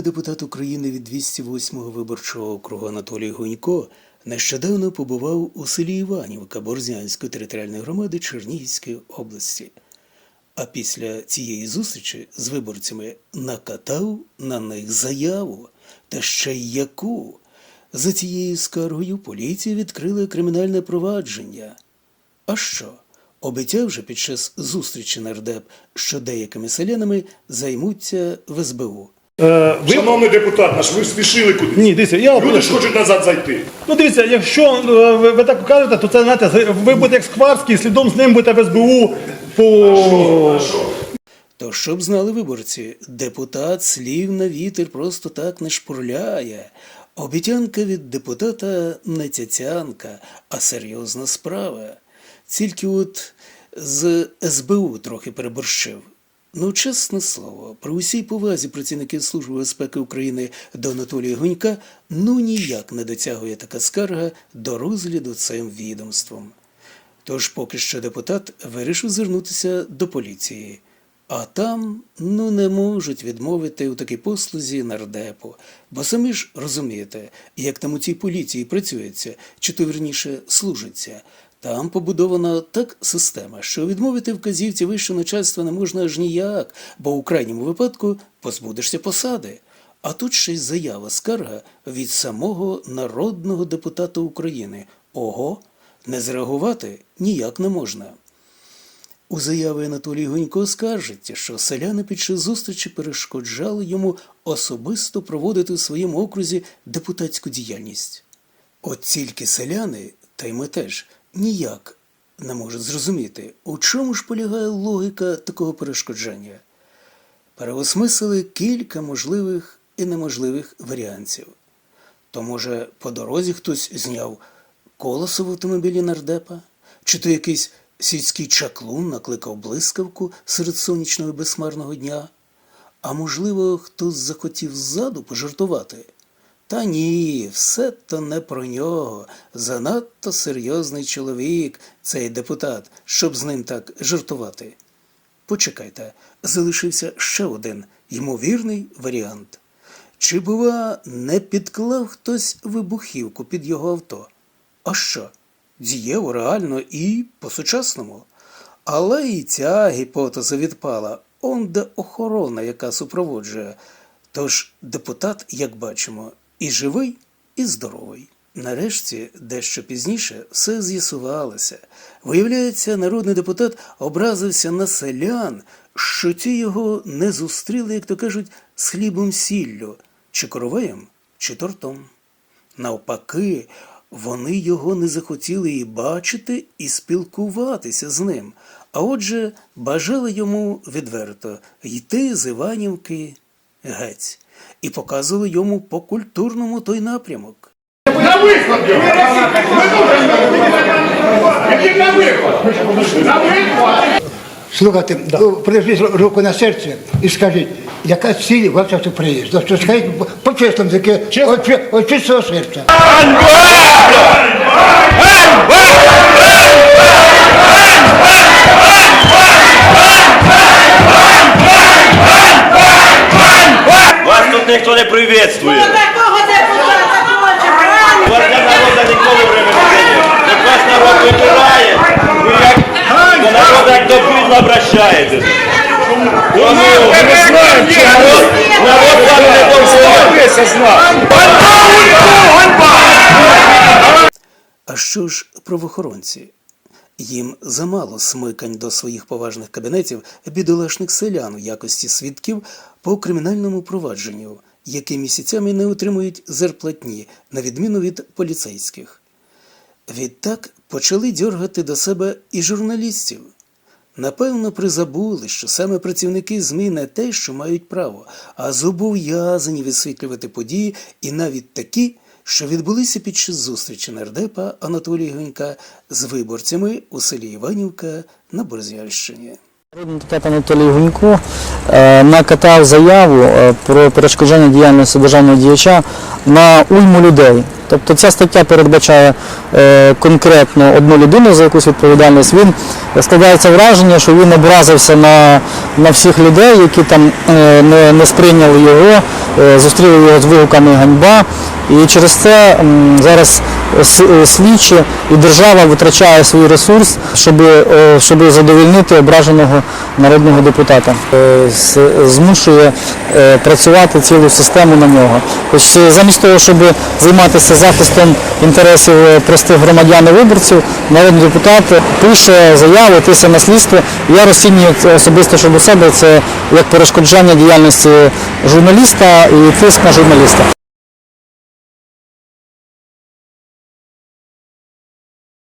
Народний депутат України від 208-го виборчого округу Анатолій Гунько нещодавно побував у селі Іванівка Борзнянської територіальної громади Чернігівської області. А після цієї зустрічі з виборцями накатав на них заяву, та ще й яку. За цією скаргою поліція відкрила кримінальне провадження. А що? Обіцяв же під час зустрічі нардеп, що деякими селянами займуться в СБУ. Е, ви... Шановний депутат наш, ви спішили кудись. Ні, дивіться, я Люди ж хочуть назад зайти. Ну дивіться, якщо е, ви, ви так кажете, то це знаєте, ви будете як Скварський, слідом з ним будете в СБУ по. То щоб знали виборці, депутат слів на вітер просто так не шпурляє. Обіцянка від депутата не цяцянка, а серйозна справа. Тільки от з СБУ трохи переборщив. Ну, чесне слово, при усій повазі працівників Служби безпеки України до Анатолія Гунька ну ніяк не дотягує така скарга до розгляду цим відомством. Тож поки що депутат вирішив звернутися до поліції. А там ну не можуть відмовити у такій послузі нардепу. Бо самі ж розумієте, як там у цій поліції працюється, чи то вірніше служиться. Там побудована так система, що відмовити вказівці вищого начальства не можна аж ніяк, бо у крайньому випадку позбудешся посади. А тут ще й заява скарга від самого народного депутата України. Ого, не зреагувати ніяк не можна. У заяві Анатолій Гунько скаржиться, що селяни під час зустрічі перешкоджали йому особисто проводити у своєму окрузі депутатську діяльність. От тільки селяни, та й ми теж, ніяк не можуть зрозуміти, у чому ж полягає логіка такого перешкоджання. Переосмислили кілька можливих і неможливих варіантів. То, може, по дорозі хтось зняв колесо в автомобілі нардепа? Чи то якийсь сільський чаклун накликав блискавку серед сонячного і безхмарного дня? А можливо, хтось захотів ззаду пожартувати? Та ні, все то не про нього. Занадто серйозний чоловік, цей депутат, щоб з ним так жартувати. Почекайте, залишився ще один ймовірний варіант. Чи, бува, не підклав хтось вибухівку під його авто? А що? Дієво, реально і по-сучасному. Але і ця гіпотеза відпала, он де охорона, яка супроводжує. Тож депутат, як бачимо, і живий, і здоровий. Нарешті, дещо пізніше, все з'ясувалося. Виявляється, народний депутат образився на селян, що ті його не зустріли, як то кажуть, з хлібом сіллю, чи короваєм, чи тортом. Навпаки, вони його не захотіли і бачити, і спілкуватися з ним, а отже, бажали йому відверто йти з Іванівки геть, і показували йому по культурному той напрямок. На виход! на виход! На виход! Слухайте, да. положіть руку на серце і скажіть, яка ціль вашого приїзду? Що скажіть по-чесному, таке от, чистого серця. Вас правильно? Вас для народу ніхто не приветствує. Як вас народ вибирає, ви як до народу як до бідла обращаєтесь. Тому ми не знаємо, що народ, народ вам не дозволить. А що ж правоохоронці? Їм замало смикань до своїх поважних кабінетів бідолашних селян у якості свідків по кримінальному провадженню, які місяцями не отримують зарплатні, на відміну від поліцейських. Відтак почали дьоргати до себе і журналістів. Напевно, призабули, що саме працівники ЗМІ не те, що мають право, а зобов'язані висвітлювати події і навіть такі, що відбулися під час зустрічі нардепа Анатолія Гунька з виборцями у селі Іванівка на Борзяльщині. Депутат Анатолій Гунько е, накатав заяву е, про перешкоджання діяльності державного діяча на уйму людей. Тобто ця стаття передбачає е, конкретно одну людину за якусь відповідальність. Він складається враження, що він образився на, на всіх людей, які там не, не сприйняли його, зустріли його з вигуками ганьба. І через це зараз слідчі і держава витрачає свій ресурс, щоб, е, щоб задовольнити ображеного народного депутата. Е, Змушує е, працювати цілу систему на нього. Ось е, замість того, щоб займатися захистом інтересів е, простих громадян і виборців, народний депутат пише заяви, тисе на слідство. Я розцінюю особисто щодо себе це як перешкоджання діяльності журналіста і тиск на журналіста.